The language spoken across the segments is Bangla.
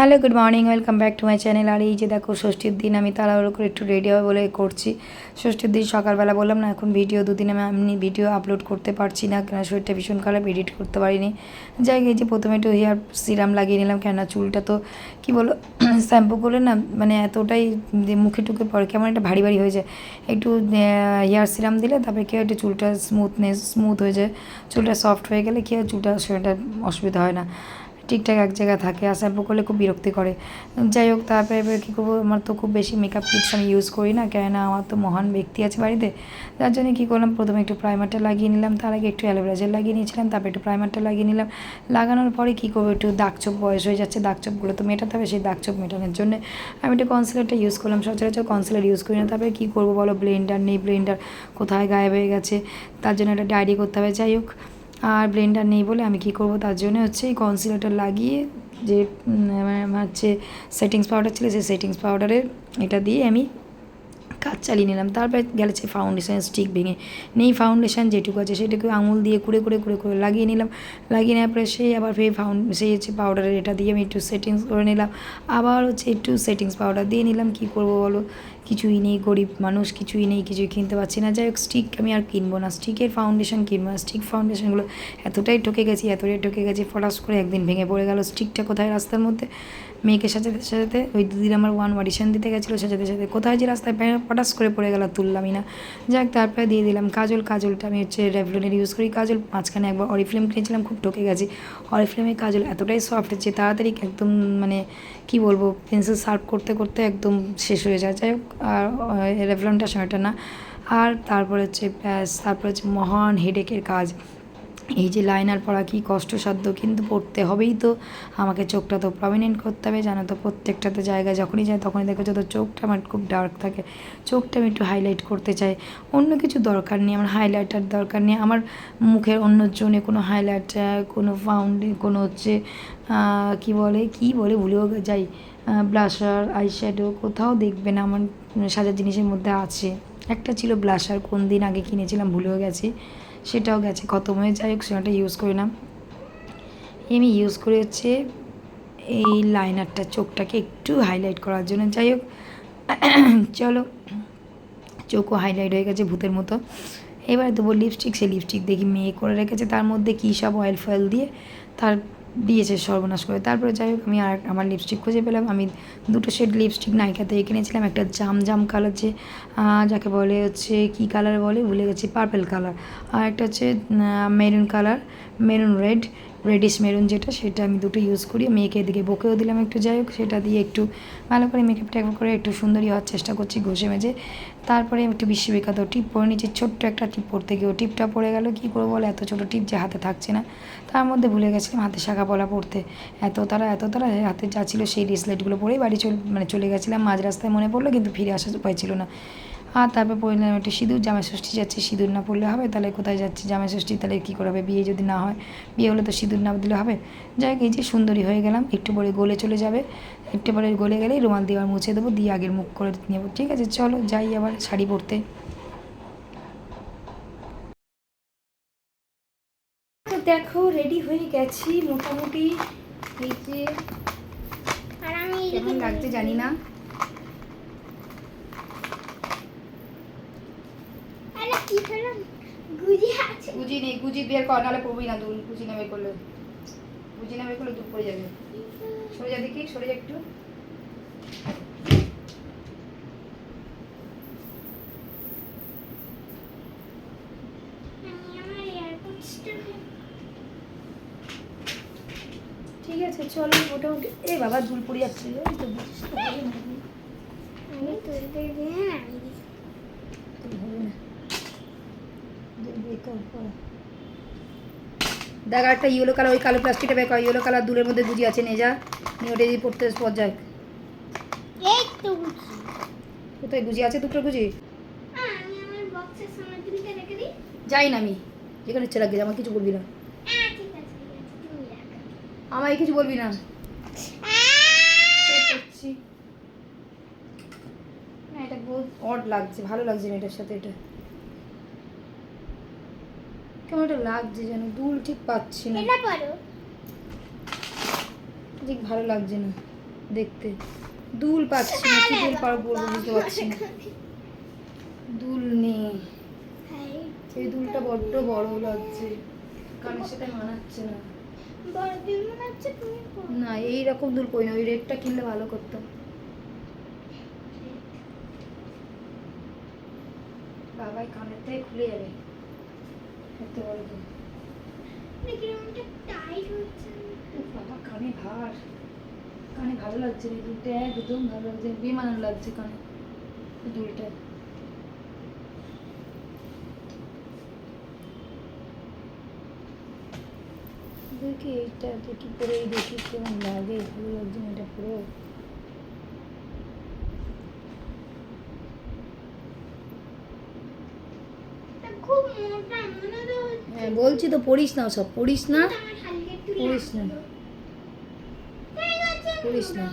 Hello good morning welcome back to my channel আর এই যে দেখো, ষষ্ঠীর দিন, আমি তাড়াহুড়ো করে একটু রেডি হবে বলে করছি। ষষ্ঠীর দিন সকালবেলা বললাম না, এখন ভিডিও দুদিন আমি এমনি ভিডিও আপলোড করতে পারছি না কেন শরীরটা ভীষণ খারাপ এডিট করতে পারিনি। যাই এই যে প্রথমে একটু হেয়ার সিরাম লাগিয়ে নিলাম, কেননা চুলটা তো, কী বলো শ্যাম্পু করলে না মানে এতটাই মুখে টুকে পড়ে, কেমন একটা ভারী ভারী হয়ে যায়। একটু হেয়ার সিরাম দিলে তারপরে কী হয়, একটু চুলটা স্মুথনেস স্মুথ হয়ে যায়। চুলটা সফট হয়ে গেলে কী হয়, চুলটা শরীরটা অসুবিধা হয় না। ঠিকঠাক এক জায়গায় থাকে শ্যাম্পু করলে খুব বিরক্তি করে। যাই হোক, তারপরে এবার কী করব? আমার তো খুব বেশি মেকআপ কিটস আমি ইউজ করি না, কেননা আমার তো মহান ব্যক্তি আছে বাড়িতে। তার জন্য কী করলাম? প্রথমে একটু প্রাইমারটা লাগিয়ে নিলাম। তার আগে একটু অ্যালোভেরা জেল লাগিয়ে নিয়েছিলাম, তারপর একটু প্রাইমারটা লাগিয়ে নিলাম। লাগানোর পরে কী করব? একটু দাগচোপ বয়স হয়ে যাচ্ছে দাগচোপগুলো তো মেটাতে হবে, সেই দাগচোপ মেটানোর জন্য আমি একটু কনসিলারটা ইউজ করলাম। সচরাচর কনসিলার ইউজ করি না। তারপরে কী করব বলো? ব্লেন্ডার নেই ব্লেন্ডার কোথায় গায়েব হয়ে গেছে, তার জন্য একটা ডায়েরি করতে হবে। যাই হোক আর ব্লেন্ডার নেই বলে আমি কী করব? তার জন্য হচ্ছে এই কনসিলারটা লাগিয়ে যে হচ্ছে সেটিংস পাউডার ছিল সেই সেটিংস পাউডারের এটা দিয়ে আমি কাজ চালিয়ে নিলাম। তারপরে গেলেছে ফাউন্ডেশন স্টিক ভেঙে। নেই ফাউন্ডেশন যেটুকু আছে সেটুকু আঙুল দিয়ে কুড়ে কুড়ে কুড়ে করে লাগিয়ে নিলাম। লাগিয়ে নেওয়ার পরে সেই আবার ফের ফাউন্ড সেই হচ্ছে পাউডারের এটা দিয়ে আমি একটু সেটিংস করে নিলাম। আবার হচ্ছে একটু সেটিংস পাউডার দিয়ে নিলাম। কী করব বলো? কিছুই নেই, গরিব মানুষ কিছুই নেই, কিছুই কিনতে পারছি না। যাই হোক স্টিক আমি আর কিনবো না। স্টিকের ফাউন্ডেশন কিনবো না। স্টিক ফাউন্ডেশনগুলো এতটাই ঠকে গেছি, এতটাই ঠকে গেছি, ফটাস করে একদিন ভেঙে পড়ে গেল। স্টিকটা কোথায় রাস্তার মধ্যে? মেয়েকে সাজাতে সাজাতে ওই দুদিন আমার ওয়ান অডিশন দিতে গেছিল, সাজাতে সাজাতে কোথায় যে রাস্তায় পটাস করে পড়ে গেল তুললামই না। যাক, তারপরে দিয়ে দিলাম কাজল। কাজলটা আমি হচ্ছে রেভলনের ইউজ করি। কাজল, মাঝখানে একবার অরিফ্লেম কিনেছিলাম, খুব ঠকে গেছি। অরিফ্লেমের কাজল এতটাই সফট হচ্ছে তাড়াতাড়ি একদম মানে কি বলব পেন্সিল শার্প করতে করতে একদম শেষ হয়ে যায়। যাই হোক আর রেভলনটা সময়টা না। আর তারপর হচ্ছে ব্যাস তারপর হচ্ছে মহান হেডেকের কাজ। এই যে লাইনার পড়া কি কষ্টসাধ্য, কিন্তু পড়তে হবেই তো। আমাকে চোখটা তো প্রমিনেন্ট করতে হবে, জানো তো, প্রত্যেকটাতে জায়গায় যখনই যাই তখনই দেখো যত চোখটা আমার খুব ডার্ক থাকে। চোখটা আমি একটু হাইলাইট করতে চাই। অন্য কিছু দরকার নেই, আমার হাইলাইটার দরকার নেই। আমার মুখের অন্য জনে কোনো হাইলাইটার কোনো ফাউন্ডে কোনো হচ্ছে কি বলে কি বলে ভুলেও যাই। ব্লাশার আইশ্যাডো কোথাও দেখবে না, আমার সাজার জিনিসের মধ্যে আছে। একটা ছিল ব্লাশার কোন দিন আগে কিনেছিলাম, ভুলেও গেছি। সেটাও গেছে। খতম হয়ে যাই হোক, সেটা ইউজ করি না। আমি ইউজ করে হচ্ছে এই লাইনারটা চোখটাকে একটু হাইলাইট করার জন্য। যাই হোক, চলো। চোখও হাইলাইট হয়ে গেছে ভূতের মতো। এবার দেবো লিপস্টিক সেই লিপস্টিক দেখি মেয়ে করে রেখেছে। তার মধ্যে কী সব অয়েল ফয়েল দিয়ে তার দিয়েছে সর্বনাশ করে। তারপরে যাই হোক, আমি আর আমার লিপস্টিক খুঁজে পেলাম। আমি দুটো শেড লিপস্টিক নাইকা থেকে কিনেছিলাম। একটা জাম জাম কালার যে যাকে বলে হচ্ছে, কী কালার বলে? ভুলে গেছি পার্পেল কালার আর একটা হচ্ছে maroon colour maroon red reddish maroon যেটা, সেটা আমি দুটো ইউজ করি। মেয়েকে এদিকে বকেও দিলাম একটু, যাই হোক, সেটা দিয়ে একটু ভালো করে মেকআপটা একবার করে একটু সুন্দরী হওয়ার চেষ্টা করছি ঘষে মেজে। তারপরে একটু বিশ্ববিখ্যাত টিপ পরে নিচ্ছি ছোট্ট একটা টিপ পরতে গিয়েও টিপটা পড়ে গেল। কী করব বলো, এত ছোটো টিপ যে হাতে থাকছে না। তার মধ্যে ভুলে গেছিলাম হাতে শাখা পলা পড়তে এত তারা এত তারা হাতে যা ছিল সেই রিসলেটগুলো পরেই বাড়ি চলে মানে চলে গেছিলাম। মাঝ রাস্তায় মনে পড়ল, কিন্তু ফিরে আসার উপায় ছিল না। আর তারপর পড়লাম একটু সিঁদুর জামাই ষষ্ঠী যাচ্ছে সিঁদুর না পড়লে হবে? তাহলে কোথায় যাচ্ছি? জামাই ষষ্ঠী তাহলে কী করে হবে? বিয়ে যদি না হয় বিয়ে হলে তো সিঁদুর না দিলে হবে? যাই হোক এই যে সুন্দরী হয়ে গেলাম একটু পরে গলে চলে যাবে। একটু পরে গলে গেলেই রুমাল দিয়ে আবার মুছে দেবো দিয়ে আগের মুখ করে নেব। ঠিক আছে চলো যাই আবার শাড়ি পরতে। দেখো রেডি হয়ে গেছি মোটামুটি। এই যে আর আমি কেমন লাগছে জানি না আরে কি হলো গুজি নেই গুজি বের কর নাহলে পড়বি না দুল গুজি না বের করলে। গুজি না বের করলে দুধ পড়ে যাবে। সরে যা দেখি সরে যা একটু। ঠিক আছে চলো মোটামুটি। এ বাবা দুল পড়ে যাচ্ছে এই তো বুঝিস তো, হবে না। দেখ একটা ইয়েলো কালার ওই কালো প্লাস্টিকটা বের কর ইয়েলো কালার দুলের মধ্যে গুজি আছে নে যা। নিয়ে ওটা দিয়ে পড়তে পর যায় এই তো গুজি। কোথায় গুজি আছে দুটো গুজি? যাই না আমি যেখানে ইচ্ছে লাগে আমার কিছু বলবি না। আমায় কিছু বলবি না। এটা বহুত অড লাগছে ভালো লাগছে না এটার সাথে এটা। কেমন একটা লাগছে যেন দুল ঠিক পাচ্ছি না। এটা পড়ো। ঠিক ভালো লাগছে না দেখতে। দুল পাচ্ছি না কি দুল পারব বলব বুঝতে পারছি না। দুল নেই। এই দুলটা বড্ড বড় লাগছে। কানের সাথে মানাচ্ছে না। পরো। না এই রকম দুল কই না ওই রেডটা কিনলে ভালো করতাম বাবাই কানের থেকে খুলে যাবে। এত বড় দুল দেখি এরকমটা টাইট হচ্ছে। না। বাবা কানে ভার। কানে ভালো লাগছে রে দুলটা একদম ভালো লাগছে বেমানান লাগছে কানে দুলটা। দেখি এইটা দেখি পরে দেখি কেমন লাগে ভালো লাগছে এটা পরে এটা খুব মোটা মনে তো হচ্ছে হ্যাঁ বলছি তো পড়িস না সব, পড়িস না? পড়িস না। পড়িস না।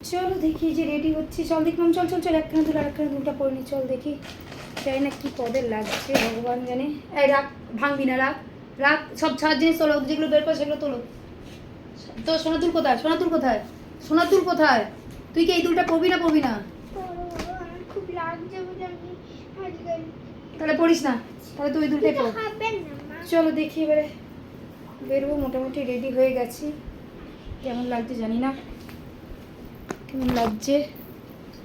চলো দেখি যে রেডি হচ্ছি। চল দেখলাম চল চল চল, একখানা দুল আর একখানা দুলটা নি। চল দেখি। জানি না কি পদের লাগছে, ভগবান জানে। এই রাখ, ভাঙবি না, রাখ। রাখ, সব ছাড় জিনিস তোলো, যেগুলো বের করে সেগুলো তোলো। তো সোনা তুল কোথায়? সোনা তুল কোথায়? সোনা তুল কোথায়? তুই কি এই দুলটা পরবি না পরবি না? তাহলে পড়িস না। তাহলে তুই মা চলো দেখি এবারে। বেরোবো, মোটামুটি রেডি হয়ে গেছি। কেমন লাগছে জানি না। কেমন লাগছে?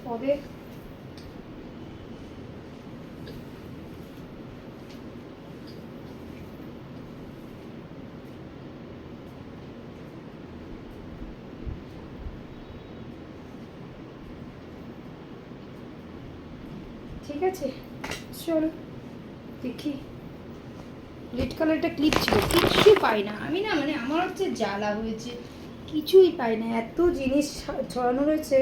কবে? ঠিক আছে? চলো দেখি। রেড কালারটা ক্লিপ ছিল কিচ্ছু পাই না। আমি না মানে আমার হচ্ছে জ্বালা হয়েছে কিছুই পাই না। এত জিনিস ছড়ানো রয়েছে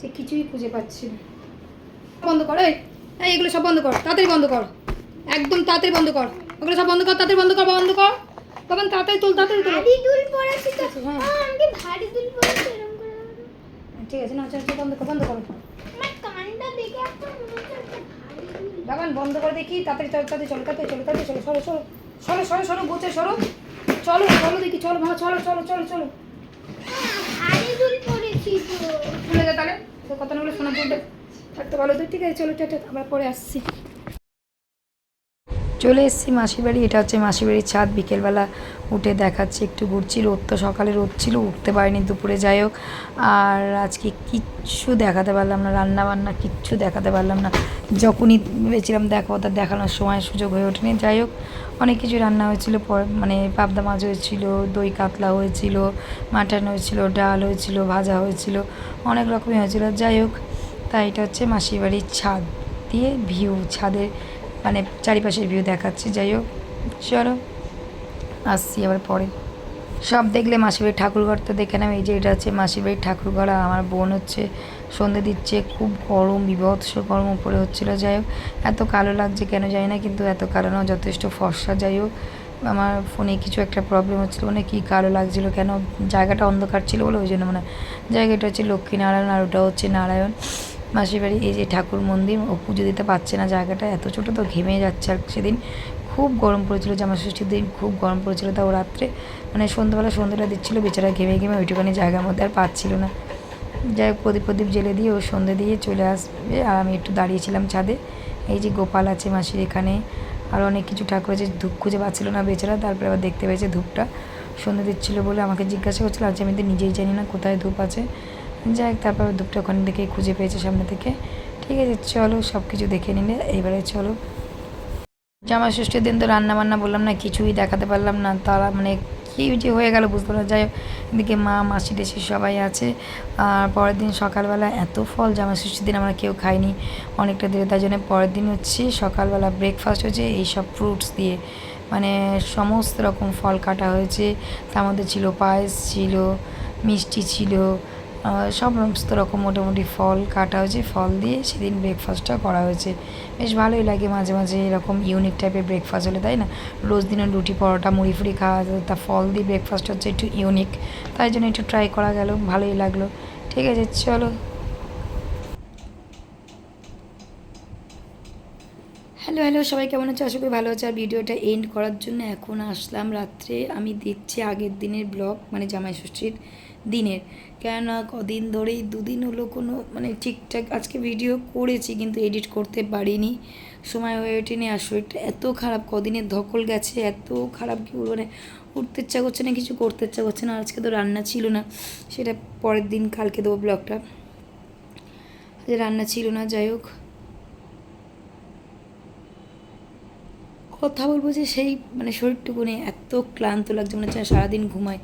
যে কিছুই খুঁজে পাচ্ছি না। বন্ধ কর এই এগুলো সব বন্ধ কর তাড়াতাড়ি বন্ধ কর। একদম তাড়াতাড়ি বন্ধ কর। ওগুলো সব বন্ধ কর তাড়াতাড়ি বন্ধ কর বন্ধ কর। তখন তাড়াতাড়ি তোল তাড়াতাড়ি তোল। ভারী দুল পরেছি তো। ঠিক আছে, হ্যাঁ। ভারী দুল করে। ঠিক আছে না চল, বন্ধ কর বন্ধ কর আমার কানটা দেখে একটা মনে হচ্ছে একটা ভারী দুল বাগান বন্ধ করে দেখি তাড়াতাড়ি চল তাতে চলো তাড়াতাড়ি চলো তাড়াতাড়ি চলো সরো সরো সরো সরো সরো গোছে সরো। চলো চলো দেখি চলো মা চলো চলো চলো চলো। খুলে যা তাহলে। কত শোনা পড়বে থাকতে ভালো। তো ঠিক আছে চলো টাটা আমরা পরে আসছি। চলে এসেছি মাসির বাড়ি। এটা হচ্ছে মাসির বাড়ির ছাদ। বিকেলবেলা উঠে দেখাচ্ছি একটু ঘুরছি। রোদ তো সকালে রোদ ছিল, উঠতে পারিনি দুপুরে। যাই হোক, আর আজকে কিচ্ছু দেখাতে পারলাম না রান্না বান্না কিচ্ছু দেখাতে পারলাম না। যখনই ভেবেছিলাম দেখো তার দেখানোর সময় সুযোগ হয়ে ওঠেনি। যাই হোক, অনেক কিছু রান্না হয়েছিল। মানে পাবদা মাছ হয়েছিল, দই কাতলা হয়েছিল, মাটন হয়েছিল, ডাল হয়েছিল, ভাজা হয়েছিল, অনেক রকমই হয়েছিল। যাই হোক তাই এটা হচ্ছে মাসির বাড়ির ছাদ। দিয়ে ভিউ ছাদের মানে চারিপাশের ভিউ দেখাচ্ছি, যাই হোক। চলো, আসছি আবার পরে। সব দেখলে মাসির বাড়ির তো দেখে নাম এই যে এটা হচ্ছে মাসির বাড়ির ঠাকুরঘর আমার বোন হচ্ছে সন্ধে দিচ্ছে, খুব গরম, বিভৎস গরম উপরে হচ্ছিল, যাই হোক। এত কালো লাগছে কেন জানি না, কিন্তু এত না যথেষ্ট ফর্সা, যাই হোক। আমার ফোনে কিছু একটা প্রবলেম হচ্ছিল মানে কী কালো লাগছিল কেন, জায়গাটা অন্ধকার ছিল বলে ওই জন্য মানে জায়গাটা হচ্ছে লক্ষ্মীনারায়ণ আর ওটা হচ্ছে নারায়ণ। মাসির বাড়ি এই যে ঠাকুর মন্দির ও পুজো দিতে পারছে না জায়গাটা, এত ছোটো তো ঘেমে যাচ্ছে। আর সেদিন খুব গরম পড়েছিল, জামা ষষ্ঠীর দিন খুব গরম পড়েছিল তাও রাত্রে। মানে সন্ধ্যাবেলা সন্ধ্যাটা দিচ্ছিল, বেচারা ঘেমে ঘেমে ওইটুখানি জায়গার মধ্যে আর পাচ্ছিল না। যাই হোক, প্রদীপ প্রদীপ জেলে দিয়ে ও সন্ধে দিয়ে চলে আসবে আর আমি একটু দাঁড়িয়েছিলাম ছাদে। এই যে গোপাল আছে মাসির এখানে, আর অনেক কিছু ঠাকুর আছে, ধূপ খুঁজে পাচ্ছিল না বেচারা, তারপরে আবার দেখতে পেয়েছে ধূপটা। সন্ধে দিচ্ছিল বলে আমাকে জিজ্ঞাসা করছিল আজ আমি তো নিজেই জানি না কোথায় ধূপ আছে। যাই তারপর ধূপটা ওখানে দেখে খুঁজে পেয়েছে সামনে থেকে। ঠিক আছে, চলো সব কিছু দেখে নিলে এবারে চলো। জামা ষষ্ঠীর দিন তো রান্না বান্না বললাম না, কিছুই দেখাতে পারলাম না। তারা মানে কী যে হয়ে গেল বুঝতে পারলাম যাই এদিকে মা, মাসি টেসি সবাই আছে। আর পরের দিন সকালবেলা এত ফল জামা ষষ্ঠীর দিন আমরা কেউ খাইনি অনেকটা দিলে তাই জন্য পরের দিন হচ্ছে সকালবেলা ব্রেকফাস্ট হচ্ছে এইসব ফ্রুটস দিয়ে। মানে সমস্ত রকম ফল কাটা হয়েছে। তার মধ্যে ছিল পায়েস ছিল, মিষ্টি ছিল সমস্ত রকম মোটামুটি ফল কাটা হয়েছে, ফল দিয়ে সেদিন ব্রেকফাস্টটা করা হয়েছে। বেশ ভালোই লাগে মাঝে মাঝে এরকম ইউনিক টাইপের ব্রেকফাস্ট হলে, তাই না? রোজ দিনের রুটি পরোটা, মুড়ি ফুড়ি খাওয়া, তা ফল দিয়ে ব্রেকফাস্ট হচ্ছে একটু ইউনিক তাই জন্য একটু ট্রাই করা গেল, ভালোই লাগল। ঠিক আছে, চলো। হ্যালো হ্যালো সবাই কেমন আছে? আশা করি ভালো আছে। আর ভিডিওটা এন্ড করার জন্য এখন আসলাম রাত্রে। আমি দিচ্ছি আগের দিনের ব্লগ মানে জামাই ষষ্ঠীর দিনের। কেননা কদিন ধরেই দুদিন হলো কোনো মানে ঠিকঠাক আজকে ভিডিও করেছি কিন্তু এডিট করতে পারিনি। সময় হয়ে ওঠেনি। আর শরীরটা এত খারাপ, কদিনের ধকল গেছে, এত খারাপ কি মানে উঠতে ইচ্ছা করছে না, কিছু করতে ইচ্ছা করছে না। আজকে তো রান্না ছিল না, সেটা পরের দিন কালকে দেবো ব্লগটা রান্না ছিল না, যাই হোক। কথা বলব যে সেই মানে শরীরটুকুনি এত ক্লান্ত লাগছে, মনে হচ্ছে সারাদিন ঘুমায়।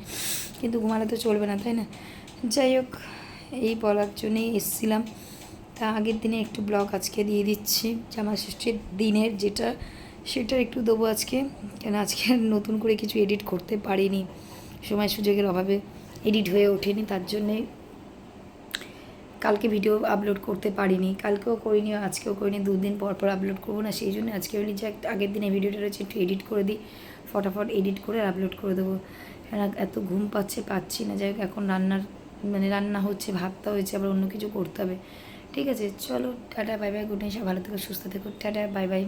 কিন্তু ঘুমালে তো চলবে না, তাই না? যাই হোক, এই বলার জন্যই এসছিলাম। তা আগের দিনে একটু ব্লগ আজকে দিয়ে দিচ্ছি। জামা ষষ্ঠীর দিনের যেটা, সেটা একটু দেবো আজকে। কেন আজকে নতুন করে কিছু এডিট করতে পারিনি। সময় সুযোগের অভাবে এডিট হয়ে ওঠেনি, তার জন্যে কালকে ভিডিও আপলোড করতে পারিনি। কালকেও করিনি, আজকেও করিনি, দুদিন পর পর আপলোড করব না, সেই জন্য আজকে বলি যে আগের দিনে ভিডিওটা রয়েছে, একটু এডিট করে দিই। ফটাফট এডিট করে আপলোড করে দেবো। এত ঘুম পাচ্ছে, পাচ্ছি না। যাই হোক, এখন রান্নার মানে রান্না হচ্ছে, ভাতটা হয়েছে, আবার অন্য কিছু করতে হবে। ঠিক আছে, চলো, tata, bye bye, good night ভালো থেকো, সুস্থ থেকো, টাটা, বাই বাই।